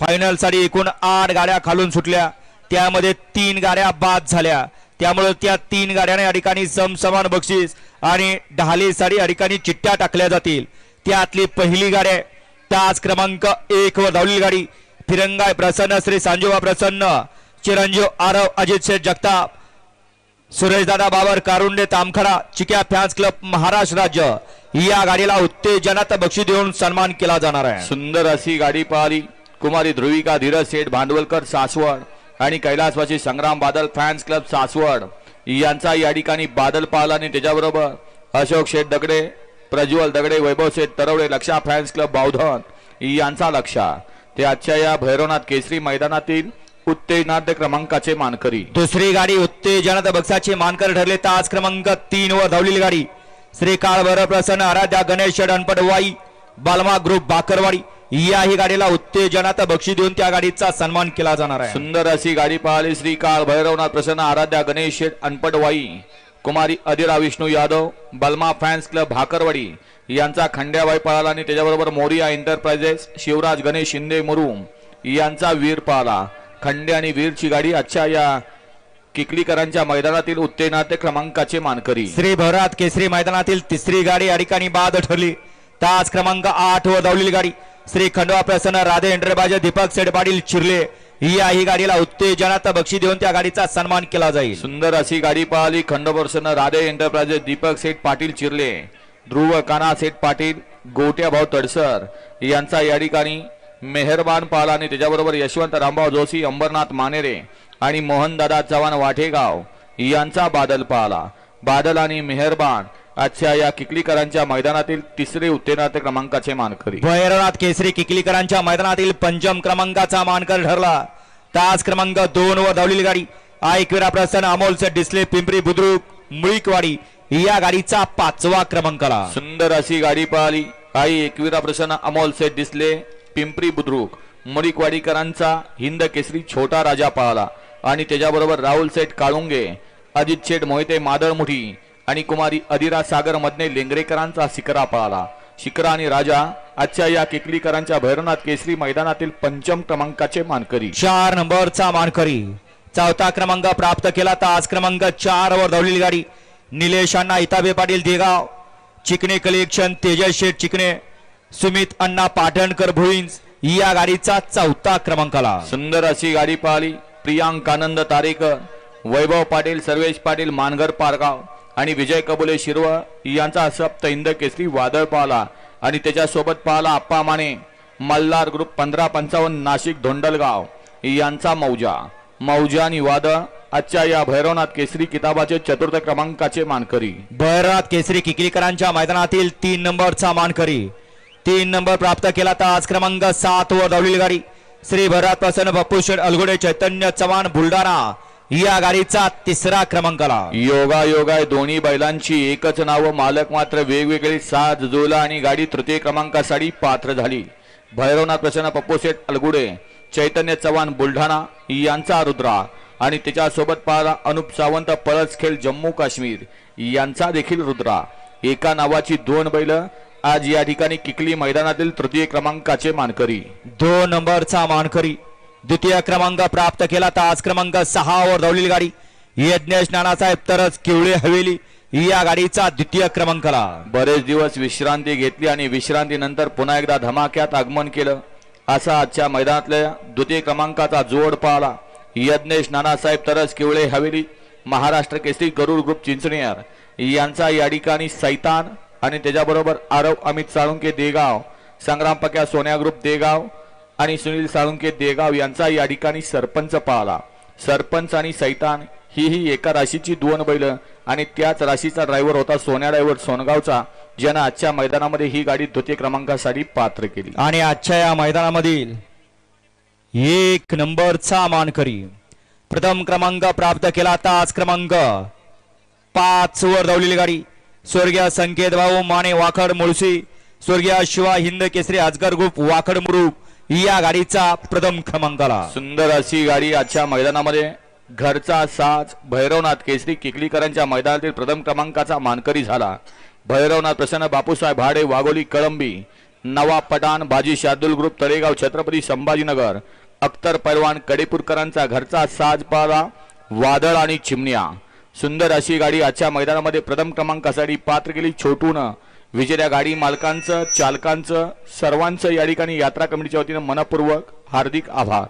फायनलसाठी एकूण आठ गाड्या खालून सुटल्या. त्यामध्ये तीन गाड्या बाद झाल्या. त्यामुळे त्या तीन गाड्यांना या ठिकाणी समसमान बक्षीस आणि ढालीसाठी या ठिकाणी चिठ्ठ्या टाकल्या जातील. त्यातली पहिली गाडी आहे. तास क्रमांक एक वर धावलेली गाडी. फिरंगाय प्रसन्न श्री सांजोबा प्रसन्न चिरंजीव आरव अजित शेठ जगताप सुरेशदादा बाबर कारुंडे तामखडा चिक्या फॅन्स क्लब महाराष्ट्र राज्य. या गाडीला उत्तेजनात बक्षीस देऊन सन्मान केला जाणार आहे. सुंदर अशी गाडी पाहिली. कुमारी ध्रुविका धीरज शेठ भांडवलकर सासवड आणि कैलासवासी संग्राम बादल फॅन्स क्लब सासवड. यांचा या ठिकाणी बादल पाहिला आणि त्याच्याबरोबर अशोक शेठ दगडे प्रज्वल दगडे वैभव शेठ तरवडे लक्षा फॅन्स क्लब बावधन यांचा लक्षा. ते आजच्या या भैरवनाथ केसरी मैदानातील उत्तेजनार्थ क्रमांकाचे मानकरी. दुसरी गाडी उत्तेजनात बक्षाचे मानकर ठरले. तास क्रमांक तीन वर धावलेली गाडी. श्री काळभैरव प्रसन्न आराध्या गणेश अनपटवाई बालमा ग्रुप बाकरवाडी. याही गाडीला उत्तेजनात बक्षीस देऊन त्या गाडीचा सन्मान केला जाणार आहे. सुंदर अशी गाडी पाहिली श्री काळ भैरवनाथ प्रसन्न आराध्या गणेश शेठ अनपटवाई कुमारी अधिरा विष्णू यादव बलमा फॅन्स क्लब भाकरवाडी यांचा खंड्याबाई पळाला आणि त्याच्याबरोबर मोरिया एंटरप्राइजेस शिवराज गणेश शिंदे मुरुम यांचा वीर पाहला खंडे आणि वीरची गाडी आजच्या या किकलीकरांच्या मैदानातील उत्तेजनार्थ क्रमांकाचे मानकरी. श्री भरात केसरी मैदानातील तिसरी गाडी या ठिकाणी बाद ठरली. तास क्रमांक आठ वर धावलेली गाडी. श्री खंडवा प्रसन्न राधे एंटरबाजे दीपक सेठ पाटील चिरले. या ही गाडीला उत्तेजनात बक्षी देऊन त्या गाडीचा सन्मान केला जाईल. सुंदर अशी गाडी पाहिली खंडप्रसन्न राधे एंटरप्राइजेस दीपक सेठ पाटील चिरले. ध्रुव काना सेठ पाटील गोट्या भाऊ तडसर यांचा या ठिकाणी मेहरबान पाला आणि त्याच्याबरोबर यशवंत रामभाऊ जोशी अंबरनाथ मानेरे आणि मोहनदादा चव्हाण वाठेगाव यांचा बादल पाहला. बादल आणि मेहरबान आजच्या या किकलीकरांच्या मैदानातील तिसरे उत्तेजनार्थ क्रमांकाचे मानकरी. भैरवनाथ केसरी किकलीकरांच्या मैदानातील पंचम क्रमांकाचा मानकर ठरला. तास क्रमांक दोन वर धावलेली गाडी. आयकविरा प्रसन्न अमोलचे डिस्ले पिंपरी बुद्रुक मुळीकवाडी या गाडीचा पाचवा क्रमांकाला. सुंदर अशी गाडी पाहिली. आई एकविरा प्रसन्न अमोल सेठ दिसले पिंपरी बुद्रुक मुळीकवाडीकरांचा हिंद केसरी छोटा राजा पाहला. आणि त्याच्याबरोबर राहुल सेठ काळुंगे अजित शेठ मोहिते मादळमुठी आणि कुमारी अधिरा सागर मधने लेंगरेकरांचा शिकरा पाहला शिकरा आणि राजा आजच्या या किकलीकरांच्या भैरवनाथ केसरी मैदानातील पंचम क्रमांकाचे मानकरी. चार नंबरचा मानकरी. चौथा क्रमांक प्राप्त केला तास क्रमांक चार वर धावलेली गाडी. निलेश अण्णा इताबे पाटील देगाव. चिकणे कलेक्शन तेजस शेठ चिकणे सुमित अण्णा पाटणकर भुईंज या गाडीचा चौथा क्रमांकाला. सुंदर अशी गाडी पाहिली. प्रियांक आनंद तारेकर वैभव पाटील सर्वेश पाटील मानगर पारगाव. आणि विजय कबुले शिरवळ यांचा सप्त इंद केसरी वादळ पाहला आणि त्याच्यासोबत पाहला आप्पा माने मल्हार ग्रुप पंधरा पंचावन्न नाशिक धोंडलगाव यांचा मौजा. मौजा आणि वादळ आजच्या या भैरवनाथ केसरी किताबाचे चतुर्थ क्रमांकाचे मानकरी. भैरवनाथ केसरी किकलीकरांच्या मैदानातील तीन नंबरचा मानकरी. तीन नंबर प्राप्त केला तास क्रमांक सात वर धावलेली गाडी श्री भरत प्रसन्न बापू शेठ अलगुडे चैतन्य चव्हाण बुलढाणा. या गाडीचा तिसरा क्रमांकाला योगा योगा दोन्ही बैलांची एकच नाव मालक मात्र वेगवेगळी साथ जुळला आणि गाडी तृतीय क्रमांकासाठी पात्र झाली. भैरवनाथ प्रसन्न पप्पूशेठ अलगुडे चैतन्य चव्हाण बुलढाणा यांचा रुद्रा आणि त्याच्यासोबत पाहला अनुप सावंत पळसखेल जम्मू काश्मीर यांचा देखील रुद्रा. एका नावाची दोन बैल आज या ठिकाणी किकली मैदानातील तृतीय क्रमांकाचे मानकरी. दोन नंबरचा मानकरी. द्वितीय क्रमांक प्राप्त केला. तास क्रमांक सहा वर धावलेली गाडी. यज्ञेश नानासाहेब तरच किवळे हवेली. या गाडीचा द्वितीय क्रमांकाला. बरेच दिवस विश्रांती घेतली आणि विश्रांतीनंतर पुन्हा एकदा धमाक्यात आगमन केलं. असा आजच्या मैदानातल्या द्वितीय क्रमांकाचा जोड पाहला. यज्ञेश नानासाहेब तरस किवळे हवेली. महाराष्ट्र केसरी गरुड ग्रुप चिंचणेर यांचा या ठिकाणी सैतान आणि त्याच्याबरोबर आरव अमित साळुंके देगाव. संग्राम पक्या सोन्या ग्रुप देगाव. आणि सुनील साळुंके देगाव यांचा या ठिकाणी सरपंच पाहला. सरपंच आणि सैतान ही ही एका राशीची दोन बैल आणि त्याच राशीचा ड्रायव्हर होता सोन्या ड्रायव्हर सोनगावचा ज्यानं आजच्या मैदानामध्ये ही गाडी द्वितीय क्रमांकासाठी पात्र केली. आणि आजच्या या मैदानामधील एक नंबरचा मानकरी प्रथम क्रमांक प्राप्त केला. तास क्रमांक पाच वर धावलेली गाडी. स्वर्गीय संकेत भाऊ माने वाखड मुळशी स्वर्गीय शिवा हिंद केसरी अजगर ग्रुप वाखड मुरुप या गाडीचा प्रथम क्रमांकाला सुंदर अशी गाडी आजच्या मैदानामध्ये घरचा साज भैरवनाथ केसरी किकलीकरांच्या मैदानातील प्रथम क्रमांकाचा मानकरी झाला. भैरवनाथ प्रसन्न बापूसाहेब भाडे वाघोली कळंबी नवा पठाण बाजी शार्दुल ग्रुप तळेगाव छत्रपती संभाजीनगर अख्तर परवान कडेपूरकरांचा घरचा साजपारा वादळ आणि चिमण्या. सुंदर अशी गाडी आजच्या मैदानामध्ये प्रथम क्रमांकासाठी पात्र केली. छोटून विजेत्या गाडी मालकांचं चालकांचं सर्वांचं या ठिकाणी यात्रा कमिटीच्या वतीनं मनपूर्वक हार्दिक आभार.